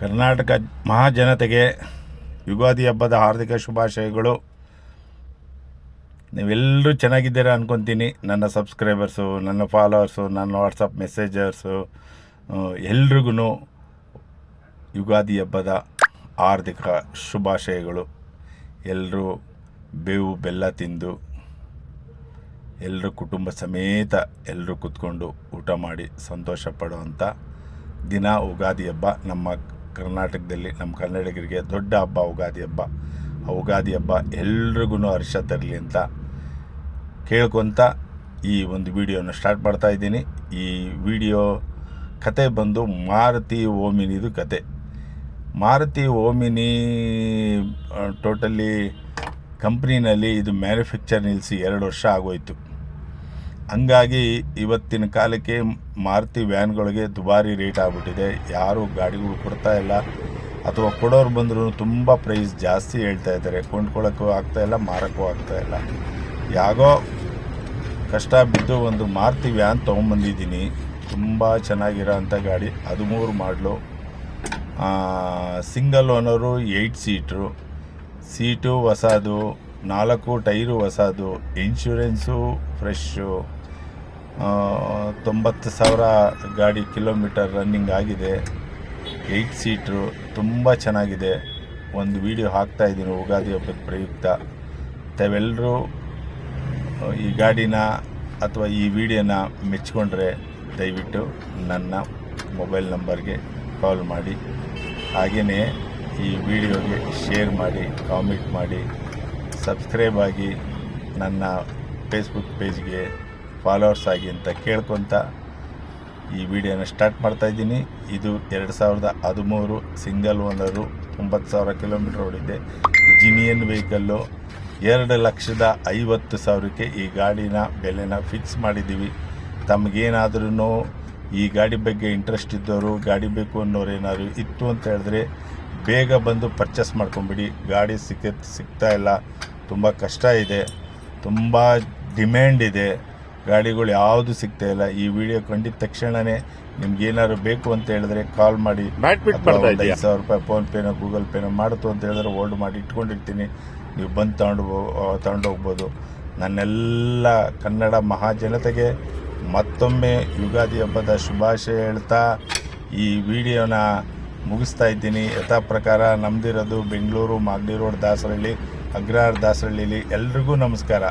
ಕರ್ನಾಟಕ ಮಹಾಜನತೆಗೆ ಯುಗಾದಿ ಹಬ್ಬದ ಹಾರ್ದಿಕ ಶುಭಾಶಯಗಳು. ನೀವೆಲ್ಲರೂ ಚೆನ್ನಾಗಿದ್ದೀರಾ ಅಂದ್ಕೊತೀನಿ ನನ್ನ ಸಬ್ಸ್ಕ್ರೈಬರ್ಸು, ನನ್ನ ಫಾಲೋವರ್ಸು, ನನ್ನ ವಾಟ್ಸಪ್ ಮೆಸೇಜರ್ಸು ಎಲ್ರಿಗೂ ಯುಗಾದಿ ಹಬ್ಬದ ಹಾರ್ದಿಕ ಶುಭಾಶಯಗಳು. ಎಲ್ಲರೂ ಬೇವು, ಬೆಲ್ಲ ತಿಂದು ಎಲ್ಲರೂ ಕುಟುಂಬ ಸಮೇತ ಎಲ್ಲರೂ ಕೂತ್ಕೊಂಡು ಊಟ ಮಾಡಿ ಸಂತೋಷ ಪಡುವಂಥ ದಿನ ಯುಗಾದಿ ಹಬ್ಬ. ನಮ್ಮ ಕರ್ನಾಟಕದಲ್ಲಿ ನಮ್ಮ ಕನ್ನಡಿಗರಿಗೆ ದೊಡ್ಡ ಹಬ್ಬ ಉಗಾದಿ ಹಬ್ಬ. ಆ ಉಗಾದಿ ಹಬ್ಬ ಎಲ್ರಿಗೂ ಹರ್ಷ ತರಲಿ ಅಂತ ಕೇಳ್ಕೊತ ಈ ಒಂದು ವಿಡಿಯೋನ ಸ್ಟಾರ್ಟ್ ಮಾಡ್ತಾ ಇದ್ದೀನಿ. ಈ ವಿಡಿಯೋ ಕತೆ ಬಂದು ಮಾರುತಿ ಓಮಿನಿದು ಕತೆ. ಮಾರುತಿ ಓಮಿನಿ ಟೋಟಲಿ ಕಂಪ್ನಿನಲ್ಲಿ ಇದು ಮ್ಯಾನುಫ್ಯಾಕ್ಚರ್ ನಿಲ್ಲಿಸಿ ಎರಡು ವರ್ಷ ಆಗೋಯ್ತು. ಹಂಗಾಗಿ ಇವತ್ತಿನ ಕಾಲಕ್ಕೆ ಮಾರುತಿ ವ್ಯಾನ್ಗಳಿಗೆ ದುಬಾರಿ ರೇಟ್ ಆಗಿಬಿಟ್ಟಿದೆ. ಯಾರು ಗಾಡಿಗಳು ಕೊಡ್ತಾ ಇಲ್ಲ. ಅಥವಾ ಕೊಡೋರು ಬಂದರೂ ತುಂಬ ಪ್ರೈಸ್ ಜಾಸ್ತಿ ಹೇಳ್ತಾ ಇದ್ದಾರೆ. ಕೊಂಡ್ಕೊಳ್ಳೋಕ್ಕೂ ಆಗ್ತಾ ಇಲ್ಲ, ಮಾರೋಕ್ಕೂ ಇಲ್ಲ. ಯಾಗೋ ಕಷ್ಟ ಬಿದ್ದು ಒಂದು ಮಾರುತಿ ವ್ಯಾನ್ ತೊಗೊಂಬಂದಿದ್ದೀನಿ ತುಂಬ ಚೆನ್ನಾಗಿರೋ ಅಂಥ ಗಾಡಿ. ಹದಿಮೂರು ಮಾಡಲು. Single owner eight seater. Seat ಹೊಸದು, ನಾಲ್ಕು ಟೈರು ಹೊಸದು, ಇನ್ಶೂರೆನ್ಸು ಫ್ರೆಶ್ಶು. ತೊಂಬತ್ತು ಸಾವಿರ ಗಾಡಿ ಕಿಲೋಮೀಟರ್ ರನ್ನಿಂಗ್ ಆಗಿದೆ. ಏಯ್ಟ್ ಸೀಟ್ರು ತುಂಬ ಚೆನ್ನಾಗಿದೆ. ಒಂದು ವಿಡಿಯೋ ಹಾಕ್ತಾ ಇದ್ದೀನಿ, ಉಗಾದಿ ಹಬ್ಬದ ಪ್ರಯುಕ್ತ. ತಾವೆಲ್ಲರೂ ಈ ಗಾಡಿನ ಅಥವಾ ಈ ವಿಡಿಯೋನ ಮೆಚ್ಕೊಂಡ್ರೆ ದಯವಿಟ್ಟು ನನ್ನ ಮೊಬೈಲ್ ನಂಬರ್ಗೆ ಕಾಲ್ ಮಾಡಿ. ಹಾಗೆಯೇ ಈ ವಿಡಿಯೋಗೆ ಶೇರ್ ಮಾಡಿ ಕಾಮೆಂಟ್ ಮಾಡಿ. ಸಬ್ಸ್ಕ್ರೈಬ್ ಆಗಿ ನನ್ನ ಫೇಸ್ಬುಕ್ ಪೇಜ್ಗೆ ಫಾಲೋವರ್ಸ್ ಆಗಿ ಅಂತ ಕೇಳ್ಕೊತ ಈ ವಿಡಿಯೋನ ಸ್ಟಾರ್ಟ್ ಮಾಡ್ತಾ ಇದ್ದೀನಿ. ಇದು ಎರಡು ಸಾವಿರದ ಹದಿಮೂರು ಸಿಂಗಲ್ ಓನರು ಒಂಬತ್ತು ಸಾವಿರ ಕಿಲೋಮೀಟ್ರ್ ಓಡಿದೆ. ಜಿನಿಯನ್ ವೆಹಿಕಲ್ಲು ಎರಡು ಲಕ್ಷದ ಐವತ್ತು ಸಾವಿರಕ್ಕೆ ಈ ಗಾಡಿನ ಬೆಲೆನ ಫಿಕ್ಸ್ ಮಾಡಿದ್ದೀವಿ. ತಮಗೇನಾದ್ರೂ ಈ ಗಾಡಿ ಬಗ್ಗೆ ಇಂಟ್ರೆಸ್ಟ್ ಇದ್ದವರು ಗಾಡಿ ಬೇಕು ಅನ್ನೋರು ಏನಾದ್ರು ಇತ್ತು ಅಂತ ಹೇಳಿದ್ರೆ ಬೇಗ ಬಂದು ಪರ್ಚೇಸ್ ಮಾಡ್ಕೊಂಬಿಡಿ. ಗಾಡಿ ಸಿಕ್ಕ ಸಿಗ್ತಾ ಇಲ್ಲ. ತುಂಬ ಕಷ್ಟ ಇದೆ. ತುಂಬ ಡಿಮ್ಯಾಂಡ್ ಇದೆ. ಗಾಡಿಗಳು ಯಾವುದು ಸಿಗ್ತಾ ಇಲ್ಲ ಈ ವಿಡಿಯೋ ಕಂಡಿದ ತಕ್ಷಣವೇ ನಿಮ್ಗೆ ಏನಾದ್ರು ಬೇಕು ಅಂತ ಹೇಳಿದ್ರೆ ಕಾಲ್ ಮಾಡಿ ಐದು ಸಾವಿರ ರೂಪಾಯಿ ಫೋನ್ಪೇನೋ ಗೂಗಲ್ ಪೇನೋ ಮಾಡ್ತು ಅಂತ ಹೇಳಿದ್ರೆ ಹೋಲ್ಡ್ ಮಾಡಿ ಇಟ್ಕೊಂಡಿರ್ತೀನಿ. ನೀವು ಬಂದು ತಗೊಂಡು ತಗೊಂಡೋಗ್ಬೋದು ನನ್ನೆಲ್ಲ ಕನ್ನಡ ಮಹಾಜನತೆಗೆ ಮತ್ತೊಮ್ಮೆ ಯುಗಾದಿ ಹಬ್ಬದ ಶುಭಾಶಯ ಹೇಳ್ತಾ ಈ ವಿಡಿಯೋನ ಮುಗಿಸ್ತಾ ಇದ್ದೀನಿ. ಯಥಾ ಪ್ರಕಾರ ನಮ್ದಿರೋದು ಬೆಂಗಳೂರು ಮಾಗಡಿ ರೋಡ್ ದಾಸರಳ್ಳಿ ಅಗ್ರಹಾರ ದಾಸರಳ್ಳಿಲಿ ಎಲ್ರಿಗೂ ನಮಸ್ಕಾರ.